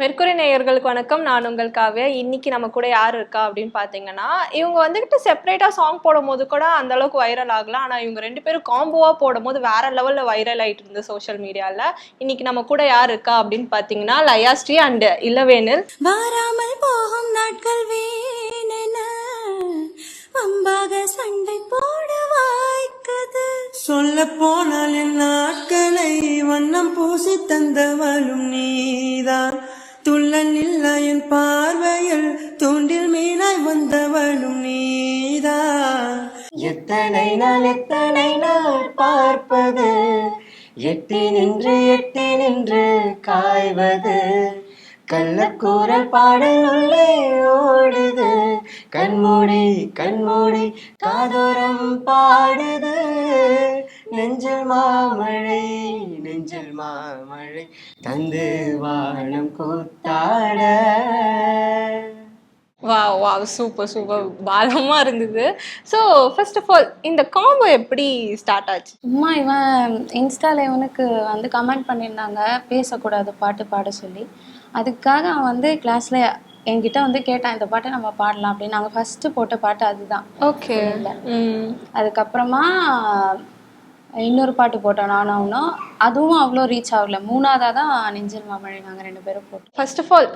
Mercury நேயர்களுக்கு வணக்கம். நான் உங்கள் காவ்யா. இன்னைக்கு நம்ம கூட யார் இருக்கா அப்படின்னு பார்த்தீங்கன்னா இவங்க வந்துகிட்டு செப்பரேட்டாக சாங் போடும்போது கூட அந்த அளவுக்கு வைரல் ஆகலாம் ஆனால் இவங்க ரெண்டு பேரும் காம்போவாக போடும்போது வேற லெவலில் வைரல் ஆயிட்டு இருந்து சோஷியல் மீடியாவில் இன்னைக்கு நம்ம கூட யார் இருக்கா அப்படின்னு பார்த்தீங்கன்னா லயாஸ்ரீ அண்ட் இளவேனில் வாராமல் போகும் நாட்கள் வீணென வம்பாக சண்டை போட வாய்க்குது. சொல்ல போனால் என் நாட்களை வண்ணம் பூசி தந்தவளும் நீதான். துள்ளல் இல்ல என் பார்வையில் தூண்டில் மீனாய் வந்தவனும் நீதான். எத்தனை நாள் எத்தனை நாள் பார்ப்பது? எட்டி நின்று எட்டி நின்று காய்வது. கள்ளக்கூரல் பாடல் உள்ளே ஓடுது. கண்மூடி கண்மூடி காதோரம் பாடுது. நெஞ்சில் மாமழை நெஞ்சில் மாமழை தந்து வானம் கூத்தாட. வா வா சூப்பர் சூப்பர் பாலமாக இருந்தது. ஸோ ஃபர்ஸ்ட் ஆஃப் ஆல் இந்த காம்போ எப்படி ஸ்டார்ட் ஆச்சு? சும்மா இவன் இன்ஸ்டால இவனுக்கு வந்து கமெண்ட் பண்ணியிருந்தாங்க. பேசக்கூடாது பாட்டு பாட சொல்லி. அதுக்காக அவன் வந்து கிளாஸ்ல என்கிட்ட வந்து கேட்டான் இந்த பாட்டை நம்ம பாடலாம் அப்படின்னு. நாங்கள் ஃபர்ஸ்ட் போட்ட பாட்டு அதுதான். ஓகே ம். அதுக்கப்புறமா இன்னொரு பாட்டு போட்டோம் அவனும். அதுவும் அவ்வளோ ரீச் ஆகல. மூணாவதாக தான் நெஞ்சில் மாமழை நாங்கள் ரெண்டு பேரும் போட்டோம். ஃபர்ஸ்ட் ஆஃப் ஆல்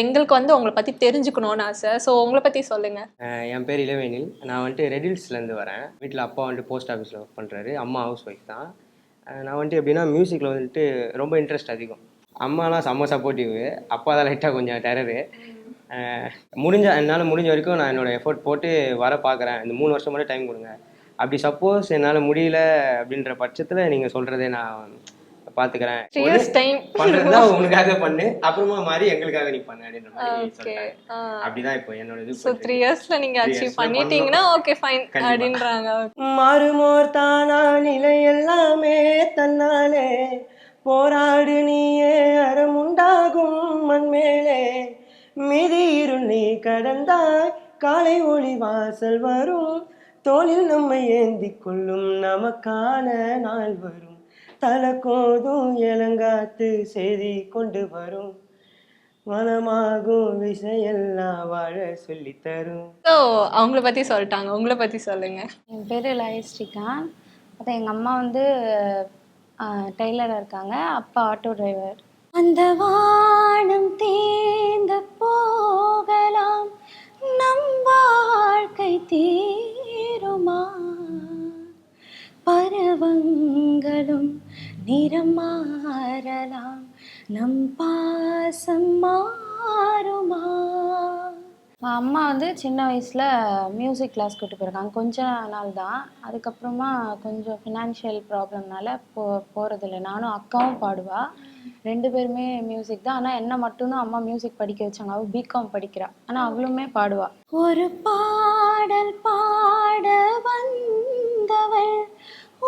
எங்களுக்கு வந்து உங்களை பற்றி தெரிஞ்சுக்கணும்னு ஆசை. ஸோ உங்களை பற்றி சொல்லுங்கள் என் பேர் இளவேனில். நான் வந்துட்டு ரெடில்ஸ்லேருந்து வரேன். வீட்டில் அப்பா வந்துட்டு போஸ்ட் ஆஃபீஸில் ஒர்க் பண்ணுறாரு அம்மா ஹவுஸ் ஒய்ஃப் தான். நான் வந்துட்டு எப்படின்னா மியூசிக்கில் வந்துட்டு ரொம்ப இன்ட்ரெஸ்ட் அதிகம். அம்மாலாம் செம்ம சப்போர்ட்டிவ் அப்பா தான் லைட்டாக கொஞ்சம் டெரரு முடிஞ்ச என்னால் முடிஞ்ச வரைக்கும் நான் என்னோட எஃபோர்ட் போட்டு வர பார்க்குறேன் இந்த மூணு வருஷம் மட்டும் டைம் கொடுங்க. அப்படி சப்போஸ் என்னால் முடியல அப்படின்ற பட்சத்தில் நீங்கள் சொல்கிறதே நான் டைம் பண்ணுறதா உனக்காக பண்ணு. அப்புறமா மாறி எங்களுக்காக நீ பண்ணு அப்படின்ற மாதிரி ஓகே சொல்லிட்டேன் அப்படிதான் இப்போ என்னோட இது ஸோ த்ரீ இயர்ஸ்ல நீங்க Three அச்சீவ் பண்ணிட்டீங்கன்னா ஓகே ஃபைன் கண்டிப்பா. அப்படின்றாங்க. மாறுமோர் தானா நிலை எல்லாமே தன்னாலே. போராடு நீயே அறமுண்டாகும் மண்மேலே. மிதி இருள் நீ கடந்தாய் காலை ஒளி வாசல் வரும். தோளில் நம்மை ஏந்தி கொள்ளும் நமக்கான நாள் வரும். தலக்கோதும் இளங்காத்து செய்தி கொண்டு வரும். மனமாகும் விஷயெல்லாம் வாழ சொல்லித் தரும். ஸோ அவங்கள பத்தி சொல்லிட்டாங்க. உங்களை பத்தி சொல்லுங்க. என் பேர் லயஸ்ரீகாந்த் அதான் எங்கள் அம்மா வந்து டெய்லராக இருக்காங்க. அப்பா ஆட்டோ டிரைவர். அந்த வானம் தேர்ந்து நம் பாசம் மாறுமா அம்மா வந்து சின்ன வயசில் மியூசிக் கிளாஸ் கூட்டு போயிருக்காங்க. கொஞ்ச நாள் தான் அதுக்கப்புறமா கொஞ்சம் ஃபினான்ஷியல் ப்ராப்ளம்னால போ போகிறதில்ல நானும் அக்காவும் பாடுவா. ரெண்டு பேருமே மியூசிக் தான். ஆனால் என்ன மட்டும்தான் அம்மா மியூசிக் படிக்க வச்சாங்க. அவள் பிகாம் படிக்கிறா. ஆனால் அவளுமே பாடுவா. ஒரு பாடல் பாட வந்தவள்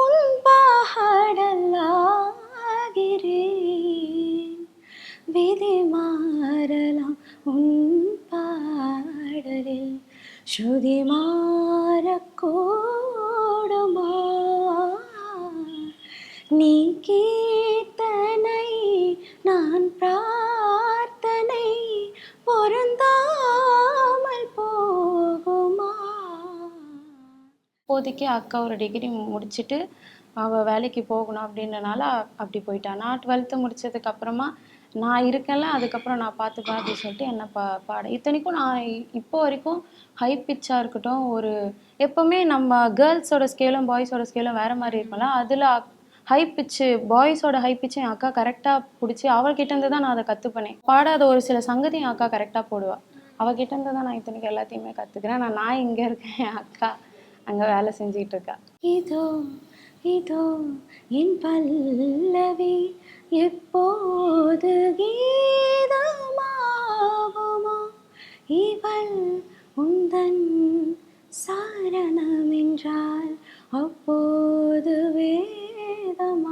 உன் பாடலாகிறேன். விதி மாறலாம் உன் பாடலில். ஸ்ருதி மாறக்கூடுமா? நீ கீர்த்தனை நான் பிரார்த்தனை பொருந்தாமல் போகுமா? இப்போதைக்கு அக்கா ஒரு டிகிரி முடிச்சுட்டு அவள் வேலைக்கு போகணும் அப்படின்றனால அப்படி போயிட்டான் நான் டுவெல்த்து முடித்ததுக்கப்புறமா நான் இருக்கேன்ல அதுக்கப்புறம் நான் பார்த்துப்பேன் அப்படின்னு சொல்லிட்டு என்ன பா பாட. இத்தனைக்கும் நான் இப்போ வரைக்கும் ஹை பிச்சாக இருக்கட்டும் ஒரு எப்போவுமே நம்ம கேர்ள்ஸோட ஸ்கேலும் பாய்ஸோட ஸ்கேலும் வேறு மாதிரி இருக்கும்ல அதில் ஹை பிச்சு பாய்ஸோட ஹை பிச்சு என் அக்கா கரெக்டாக பிடிச்சி அவள்கிட்ட இருந்து தான் நான் அதை கற்றுப்பனேன் பாடாத ஒரு சில சங்கதி என் அக்கா கரெக்டாக போடுவா. அவகிட்ட இருந்து தான் நான் இத்தனைக்கு எல்லாத்தையுமே கற்றுக்கிறேன் நான் நான் இங்கே இருக்கேன் என் அக்கா அங்கே வேலை செஞ்சுக்கிட்டு இருக்கா. இதோ இதோ என் பல்லவி எப்போது கீதமாகுமோ? இவள் உந்தன் சாரணம் என்றால் அப்போது வேதமாகுமோ?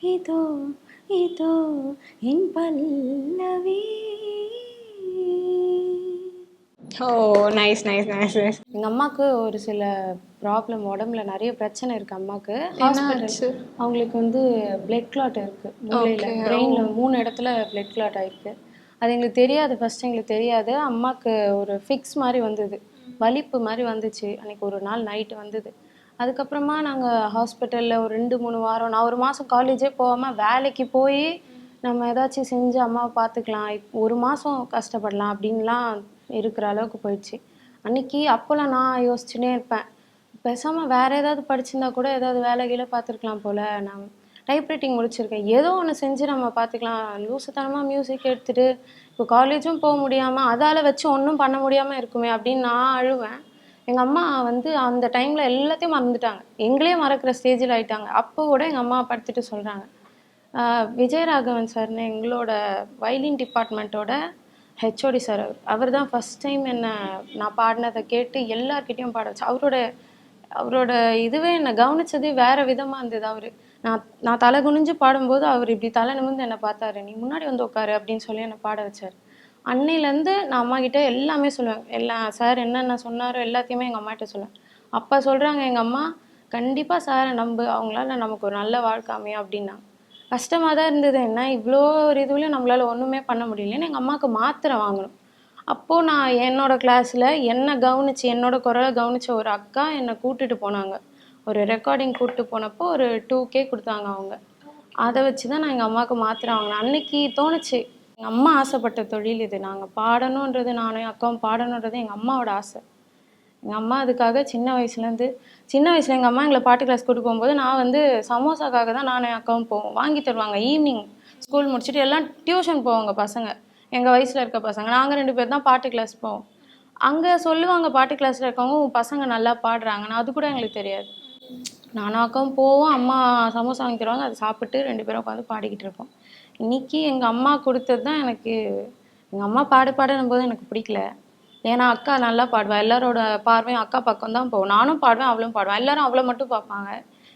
இதோ இதோ என் பல்லவி ஓ நைஸ் நைஸ் நைஸ் நைஸ் எங்கள் அம்மாவுக்கு ஒரு சில ப்ராப்ளம் உடம்புல நிறைய பிரச்சனை இருக்குது அம்மாவுக்கு? ஹாஸ்பிட்டல் அவங்களுக்கு வந்து பிளட் கிளாட் இருக்குது மூளையில். பிரெயினில் மூணு இடத்துல பிளட் கிளாட் ஆயிருக்கு. அது எங்களுக்கு தெரியாது ஃபர்ஸ்ட் எங்களுக்கு தெரியாது. அம்மாவுக்கு ஒரு ஃபிக்ஸ் மாதிரி வந்தது. வலிப்பு மாதிரி வந்துச்சு. அன்னைக்கு ஒரு நாள் நைட்டு வந்தது. அதுக்கப்புறமா நாங்கள் ஹாஸ்பிட்டலில் ஒரு ரெண்டு மூணு வாரம் நான் ஒரு மாதம் காலேஜே போகாமல் வேலைக்கு போய் நம்ம ஏதாச்சும் செஞ்சு அம்மாவை பார்த்துக்கலாம். ஒரு மாதம் கஷ்டப்படலாம் அப்படின்லாம் இருக்கிற அளவுக்கு போயிடுச்சு. அன்னைக்கு அப்போல்லாம் நான் யோசிச்சுனே இருப்பேன். பேசாமல் வேற ஏதாவது படிச்சிருந்தா கூட ஏதாவது வேலை கீழே பார்த்துருக்கலாம் போல. நான் டைப்ரைட்டிங் முடிச்சிருக்கேன். ஏதோ ஒன்று செஞ்சு நம்ம பார்த்துக்கலாம். லூசுத்தனமாக மியூசிக் எடுத்துட்டு இப்போ காலேஜும் போக முடியாமல் அதால் வச்சு ஒன்றும் பண்ண முடியாமல் இருக்குமே அப்படின்னு நான் அழுவேன். எங்கள் அம்மா வந்து அந்த டைமில் எல்லாத்தையும் மறந்துட்டாங்க. எங்களே மறக்கிற ஸ்டேஜில் ஆயிட்டாங்க. அப்போ கூட எங்கள் அம்மா படுத்துட்டு சொல்கிறாங்க விஜயராகவன் சார்னு எங்களோட வயலின் டிபார்ட்மெண்ட்டோட ஹெச்ஓடி சார் அவர் அவர் தான் ஃபஸ்ட் டைம் என்ன நான் பாடினதை கேட்டு எல்லார்கிட்டயும் பாட வச்சு அவரோட அவரோட இதுவே என்னை கவனிச்சதே வேற விதமாக இருந்தது அவர். நான் நான் தலை குனிஞ்சு பாடும்போது அவர் இப்படி தலை நிமிர்ந்து என்னை பார்த்தாரு. நீ முன்னாடி வந்து உட்காரு அப்படின்னு சொல்லி என்னை பாட வச்சார். அன்னையிலேருந்து நான் அம்மா கிட்ட எல்லாமே சொல்லுவேன். எல்லாம் சார் என்னென்ன சொன்னாரோ எல்லாத்தையுமே எங்கள் அம்மாட்ட சொல்லுவேன். அப்போ சொல்கிறாங்க எங்கள் அம்மா கண்டிப்பாக சாரை நம்பு. அவங்களால நமக்கு ஒரு நல்ல வாழ்க்கை அமையும் அப்படின்னா கஷ்டமாக தான் இருந்தது. என்ன இவ்வளோ ஒரு இதுலையும் நம்மளால் ஒன்றுமே பண்ண முடியலன்னு எங்கள் அம்மாவுக்கு மாத்திரை வாங்கணும். அப்போது நான் என்னோடய கிளாஸில் என்னை கவனிச்சு என்னோட குரலை கவனித்த ஒரு அக்கா என்னை கூட்டிகிட்டு போனாங்க. ஒரு ரெக்கார்டிங் கூப்பிட்டு போனப்போ ஒரு டூ கே கொடுத்தாங்க அவங்க. அதை வச்சு தான் நான் எங்கள் அம்மாவுக்கு மாத்திரை வாங்கினேன். அன்னைக்கு தோணுச்சு எங்கள் அம்மா ஆசைப்பட்ட தொழில் இது. நாங்கள் பாடணுன்றது நானும் அக்காவும் பாடணுன்றது எங்கள் அம்மாவோட ஆசை. எங்கள் அம்மா அதுக்காக சின்ன வயசுலேருந்து சின்ன வயசில் எங்கள் அம்மா எங்களை பாட்டு கிளாஸ் கூட்டு போகும்போது நான் வந்து சமோசாக்காக தான் நான் என் அக்காவும் போவோம் வாங்கி தருவாங்க. ஈவினிங் ஸ்கூல் முடிச்சுட்டு எல்லாம் டியூஷன் போவாங்க பசங்க. எங்கள் வயசில் இருக்க பசங்க. நாங்கள் ரெண்டு பேர் தான் பாட்டு கிளாஸ் போவோம். அங்கே சொல்லுவாங்க பாட்டு கிளாஸில் இருக்கவங்க உன் பசங்க நல்லா பாடுறாங்கன்னு. அது கூட எங்களுக்கு தெரியாது. நானும் அக்காவும் போவோம். அம்மா சமோசா வாங்கி தருவாங்க. அதை சாப்பிட்டு ரெண்டு பேரும் உட்காந்து பாடிக்கிட்டு இருப்போம். இன்னைக்கு எங்கள் அம்மா கொடுத்தது தான் எனக்கு எங்கள் அம்மா பாடு பாடுனும் போது எனக்கு பிடிக்கல. ஏன்னா அக்கா நல்லா பாடுவா. எல்லாரோட பார்வையும் அக்கா பக்கம் தான் போகும். நானும் பாடுவேன் அவளும் பாடுவேன். எல்லாரும் அவளை மட்டும் பார்ப்பாங்க.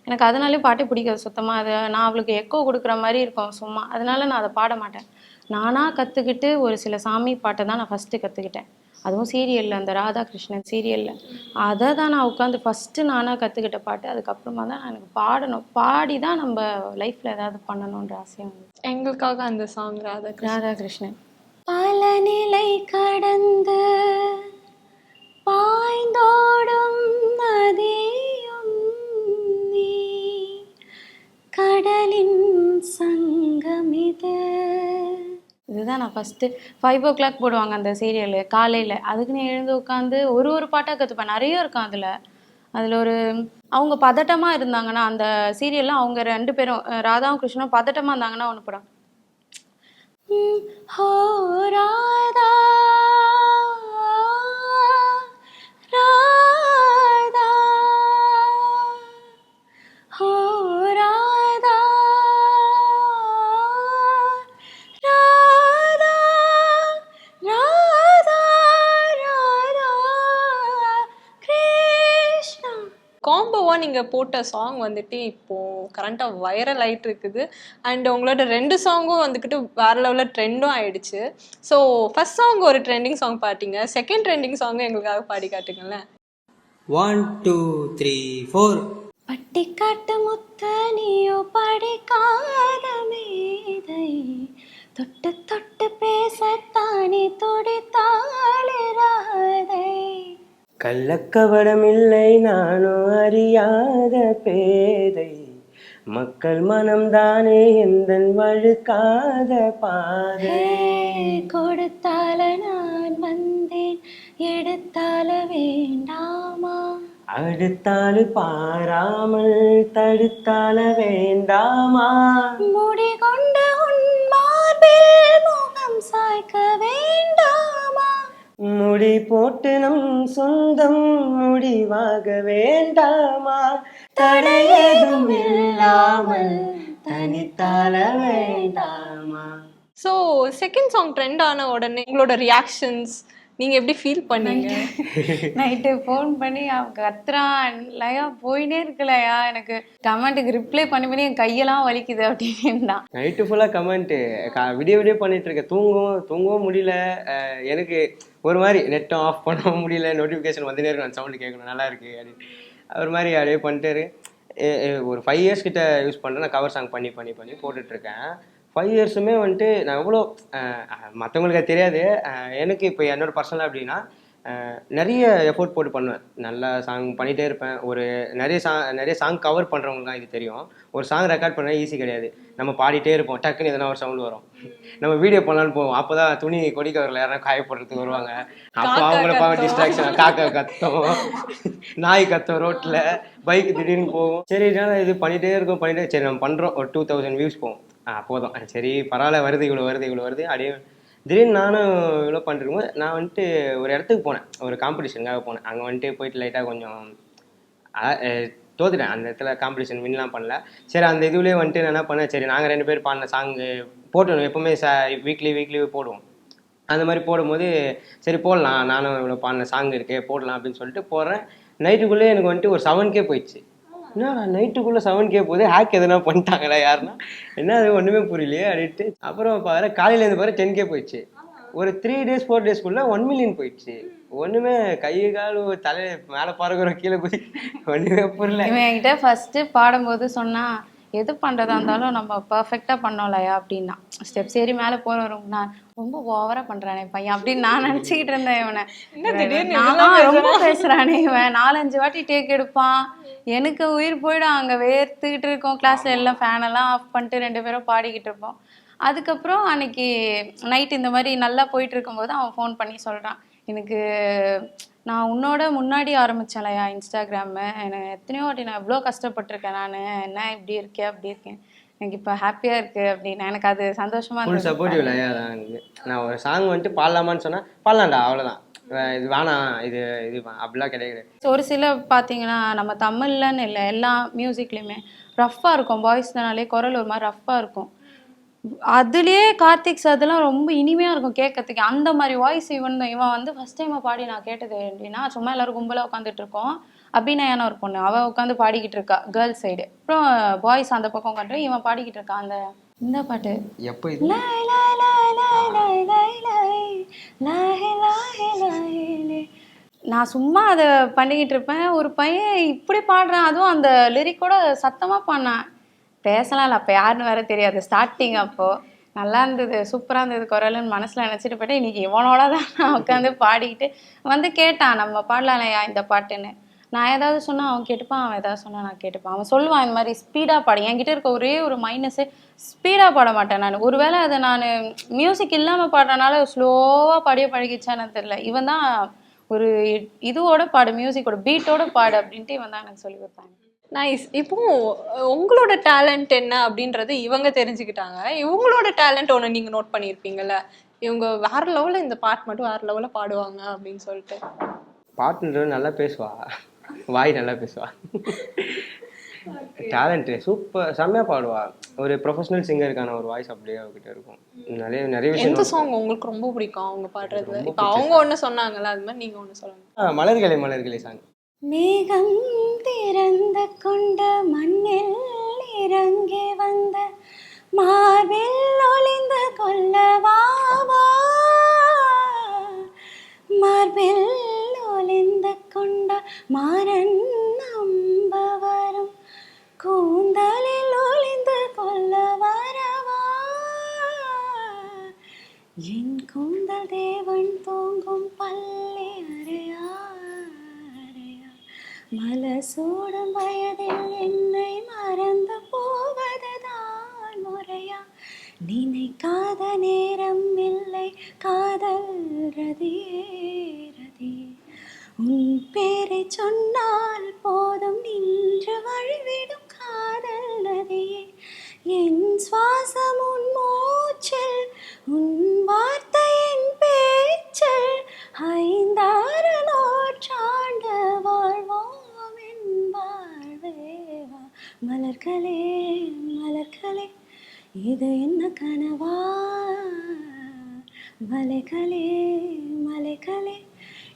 எனக்கு அதனாலே பாட்டே பிடிக்காது சுத்தமாக அது நான் அவளுக்கு எக்கோ கொடுக்குற மாதிரி இருக்கும் சும்மா. அதனால நான் அதை பாட மாட்டேன். நானாக கற்றுக்கிட்டு ஒரு சில சாமி பாட்டை தான் நான் ஃபஸ்ட்டு கற்றுக்கிட்டேன் அதுவும் சீரியலில் அந்த ராதாகிருஷ்ணன் சீரியலில் அதை தான் நான் உட்காந்து ஃபஸ்ட்டு நானாக கற்றுக்கிட்ட பாட்டு. அதுக்கப்புறமா தான் நான் எனக்கு பாடணும். பாடி தான் நம்ம லைஃப்பில் ஏதாவது பண்ணணுன்ற ஆசையம் எங்களுக்காக அந்த சாங் ராதா ராதாகிருஷ்ணன். காலநிலை கடந்து பாய்ந்தோடும் நதியும் நீ. கடலின் சங்கமிது. இதுதான் நான் ஃபஸ்ட்டு ஃபைவ் ஓ கிளாக் போடுவாங்க அந்த சீரியலு காலையில். அதுக்குன்னு எழுந்து உட்காந்து ஒரு ஒரு பாட்டாக கற்றுப்பேன் நிறைய இருக்கும் அதில். அதில் ஒரு அவங்க பதட்டமாக இருந்தாங்கன்னா அந்த சீரியலில் அவங்க ரெண்டு பேரும் ராதாவும் கிருஷ்ணனும் பதட்டமாக இருந்தாங்கன்னா ஒன்று படம். हो राधा राधा காம்போவா நீங்க போட்ட சாங் வந்துட்டு இப்போ கரண்டா வைரல் ஆயிட்டு இருக்குது அண்ட் உங்களோட ரெண்டு சாங்கும் வந்துக்கிட்டு வேற லெவல்ல ட்ரெண்டும் ஆயிடுச்சு. ஸோ ஃபர்ஸ்ட் சாங் ஒரு ட்ரெண்டிங் சாங் பாட்டீங்க செகண்ட் ட்ரெண்டிங் சாங் எங்களுக்காக பாடி காட்டுங்களேன். ஒன் டூ த்ரீ ஃபோர் பட்டிக்காட்டு முத்த நீயோ படிக்காத மேதை தொட்டு தொட்டு பேசத்தானே துடித்தாளே ராதை கள்ளக்கவடமில்லை நானும் அறியாத பேதை. மக்கள் மனம்தானே எந்தன் வழுக்காத பாதை. கொடுத்தால நான் வந்தேன் எடுத்தால வேண்டாமா? அடுத்தாலு பாராமல் தடுத்தால வேண்டாமா? முடி கொண்ட உன் மார்பில் முகம் சாய்க்க வேண்டாமா முடி போட்டு நம் சொந்தம் முடிவாக வேண்டாமா? தடையதும் இல்லாமல் தனித்தால வேண்டாமா? ஸோ செகண்ட் சாங் ட்ரெண்ட் ஆன உடனே உங்களோட ரியாக்ஷன்ஸ் நீங்க எப்படி ஃபீல் பண்ணீங்க? நைட்டு ஃபோன் பண்ணி அவன் கத்துறான் லயா போயினே இருக்கலையா எனக்கு கமெண்ட்டுக்கு ரிப்ளை பண்ணி பண்ணி என் கையெல்லாம் வலிக்குது அப்படின்னா. நைட்டு ஃபுல்லாக கமெண்ட்டு விடிய விடிய பண்ணிட்டு இருக்கேன். தூங்கவும் தூங்கவும் முடியல. எனக்கு ஒரு மாதிரி நெட்டும் ஆஃப் பண்ண முடியல நோட்டிஃபிகேஷன் வந்துட்டே இருக்கும். அந்த சவுண்டு கேட்கணும். நல்லா இருக்கு அப்படின்னு. ஒரு மாதிரி அப்படியே பண்ணிட்டாரு ஒரு ஃபைவ் இயர்ஸ் கிட்ட யூஸ் பண்ணுறேன் நான் கவர் சாங் பண்ணி பண்ணி பண்ணி போட்டுட்ருக்கேன் ஃபைவ் இயர்ஸுமே வந்துட்டு நான் எவ்வளோ மற்றவங்களுக்கு தெரியாது. எனக்கு இப்போ என்னோட பர்சனலாக அப்படின்னா நிறைய எஃபோர்ட் போட்டு பண்ணுவேன். நல்லா சாங் பண்ணிகிட்டே இருப்பேன். ஒரு நிறைய சாங் நிறைய சாங் கவர் பண்ணுறவங்களுக்கு தான் இது தெரியும். ஒரு சாங் ரெக்கார்ட் பண்ண ஈஸி கிடையாது. நம்ம பாடிட்டே இருப்போம். டக்குன்னு எதனா ஒரு சவுண்ட் வரும். நம்ம வீடியோ பண்ணலான்னு போவோம். அப்போ தான் துணி கொடி கவரில் யாராவது காய போடுறதுக்கு வருவாங்க. அப்போ அவங்கள பார்க்க டிஸ்ட்ராக்ஷன் காக்கா கத்தும். நாய் கத்தும் ரோட்டில் பைக் திடீர்னு போகும். சரி இது? பண்ணிகிட்டே இருக்கோம் பண்ணிட்டே சரி நம்ம பண்ணுறோம் ஒரு டூ தௌசண்ட் வியூஸ் போகும். ஆ போதும். சரி பரவாயில்ல. வருது இவ்வளோ வருது இவ்வளோ வருது. அப்படியே திடீர்னு நானும் இவ்வளோ பண்ணிருக்கும்போது நான் வந்துட்டு ஒரு இடத்துக்கு போனேன். ஒரு காம்படிஷனுக்காக போனேன். அங்கே வந்துட்டு போயிட்டு லைட்டாக கொஞ்சம் தோத்துட்டேன். அந்த இடத்துல காம்படிஷன் வின்லாம் பண்ணல. சரி அந்த இதுலேயே வந்துட்டு நான் என்ன பண்ணேன்? சரி நாங்கள் ரெண்டு பேர் பாடின சாங்கு போட்டுருவோம் எப்போவுமே ச வீக்லி வீக்லி போடுவோம். அந்த மாதிரி போடும்போது சரி போடலாம். நானும் இவ்வளோ பாடின சாங் இருக்கே போடலாம் அப்படின்னு சொல்லிட்டு போடுறேன். நைட்டுக்குள்ளே எனக்கு வந்துட்டு ஒரு செவன்கே போயிடுச்சு. என்ன நைட்டுக்குள்ளே செவன் கே போகுது ஹேக் எதனா பண்ணிட்டாங்களா யாருன்னா? என்ன அது ஒன்றுமே புரியலையே அப்படின்ட்டு. அப்புறம் பாரு காலையிலேருந்து பாரு டென் கே போயிடுச்சு. ஒரு த்ரீ டேஸ் ஃபோர் டேஸ்க்குள்ளே ஒன் மில்லியன் போயிடுச்சு. ஒன்றுமே கை கால் தலை மேலே பறக்குறோம் கீழே போய் ஒன்றுமே புரியல. இவன் என்கிட்ட ஃபர்ஸ்ட் பாடும்போது சொன்னா எது பண்றதா இருந்தாலும் நம்ம பர்ஃபெக்டா பண்ணோம்லையா அப்படின்னா. ஸ்டெப் சரி மேல நான் ரொம்ப ஓவரா பண்றானே பையன் அப்படின்னு நான் நினைச்சுக்கிட்டு இருந்தேன் இவனை. திடீர்னு நான் இதெல்லாம் ரொம்ப பேசுறானே இவன். நாலஞ்சு வாட்டி டேக் எடுப்பான். எனக்கு உயிர் போயிடும். அங்க வேர்த்துக்கிட்டு இருக்கோம். கிளாஸ்ல எல்லாம் ஃபேன் எல்லாம் ஆஃப் பண்ணிட்டு ரெண்டு பேரும் பாடிக்கிட்டு இருப்போம். அதுக்கப்புறம் அன்னைக்கு நைட் இந்த மாதிரி நல்லா போயிட்டு இருக்கும்போது அவன் ஃபோன் பண்ணி சொல்றான். எனக்கு நான் உன்னோட முன்னாடி ஆரம்பிச்சேன்லையா இன்ஸ்டாகிராமு எனக்கு எத்தனையோ வாட்டி நான் எவ்வளோ கஷ்டப்பட்டிருக்கேன் நான். என்ன இப்படி இருக்கேன் அப்படி இருக்கேன். எனக்கு இப்போ ஹாப்பியாக இருக்கு அப்படின்னு எனக்கு அது சந்தோஷமா ஃபுல் இருந்தது. சப்போர்ட்டிவ் தான் எனக்கு நான் ஒரு சாங் வந்துட்டு பாடலாமான்னு சொன்னா பாடலாம்டா அவ்வளோதான் இது வேணாம் இது இது அப்படிலாம் கிடையாது. ஒரு சில பார்த்தீங்கன்னா நம்ம தமிழ்லன்னு இல்லை எல்லா மியூசிக்லேயுமே ரஃப்பாக இருக்கும். பாய்ஸ்னாலே குரல் ஒரு மாதிரி ரஃப்பாக இருக்கும். அதுலேயே கார்த்திக் சார் அதெல்லாம் ரொம்ப இனிமையாக இருக்கும் கேட்கறதுக்கு அந்த மாதிரி வாய்ஸ் இவன் தான் இவன் வந்து ஃபஸ்ட் டைமாக பாடி நான் கேட்டது அப்படின்னா சும்மா எல்லாரும் கும்பலாக உட்காந்துட்டு இருக்கோம் அப்படின்னா ஒரு பொண்ணு அவள் உட்காந்து பாடிக்கிட்டு இருக்கா கேர்ள்ஸ் சைடு அப்புறம் பாய்ஸ் அந்த பக்கம் உட்காந்து இவன் பாடிக்கிட்டு இருக்கான் அந்த இந்த பாட்டு எப்போ நான் சும்மா அதை பண்ணிக்கிட்டு இருப்பேன் ஒரு பையன் இப்படி பாடுறேன் அதுவும் அந்த லிரிக்கோட சத்தமாக பாடினேன் பேசலாம் அப்போ யாருன்னு வேற தெரியாது. ஸ்டார்டிங் அப்போ நல்லா இருந்தது சூப்பராக இருந்தது குரலுன்னு மனசில் நினச்சிட்டு போயிட்டு இன்னைக்கு இவனோட தான் நான் உட்காந்து பாடிக்கிட்டு வந்து கேட்டான் நம்ம பாடலாம்லையா இந்த பாட்டுன்னு. நான் ஏதாவது சொன்னால் அவன் கேட்டுப்பான் அவன் ஏதாவது சொன்னால் நான் கேட்டுப்பான். அவன் சொல்லுவான் இந்த மாதிரி ஸ்பீடாக பாடு. என்கிட்ட இருக்க ஒரே ஒரு மைனஸு ஸ்பீடாக பாட மாட்டேன் நான். ஒருவேளை அதை நான் மியூசிக் இல்லாமல் பாடுறனால ஸ்லோவாக பாடிய பழகிச்சான்னு தெரியல. இவன் தான் ஒரு இதுவோட பாடு மியூசிக்கோட பீட்டோட பாடு அப்படின்ட்டு இவன் தான் எனக்கு சொல்லி கொடுத்தாங்க. நைஸ் இப்போ உங்களோட டேலண்ட் என்ன அப்படின்றது இவங்க தெரிஞ்சுக்கிட்டாங்க. இவங்களோட டேலண்ட் ஒன்று நீங்க நோட் பண்ணியிருப்பீங்கல்ல இவங்க வேற லெவலில் இந்த பாட்டு மட்டும் வேற லெவலில் பாடுவாங்க அப்படின்னு சொல்லிட்டு. பாட்டுன்றது நல்லா பேசுவா. வாய் நல்லா பேசுவா. டேலண்ட்டு சூப்பர் செம்மையாக பாடுவா. ஒரு ப்ரொஃபஷனல் சிங்கருக்கான ஒரு வாய்ஸ் அப்படியே அவகிட்ட இருக்கும். நிறைய நிறைய எந்த விஷயம் சாங் உங்களுக்கு ரொம்ப பிடிக்கும் அவங்க பாடுறதுல ரொம்ப இப்போ அவங்க ஒன்று சொன்னாங்கல்ல அது மாதிரி நீங்க ஒன்று சொல்லுங்க. ஆ, மலர்களே மலர்களே சாங் மேகம் திறந்த கொண்ட மண்ணில் இறங்கி வந்த மார்பில் ஒளிந்து கொள்ளவாவா மார்பில் ஒளிந்து கொண்ட மாறன் நம்ப eso. இது என்ன கனவா? மலைகளே மலைகளே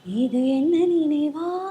இது என்ன நினைவா?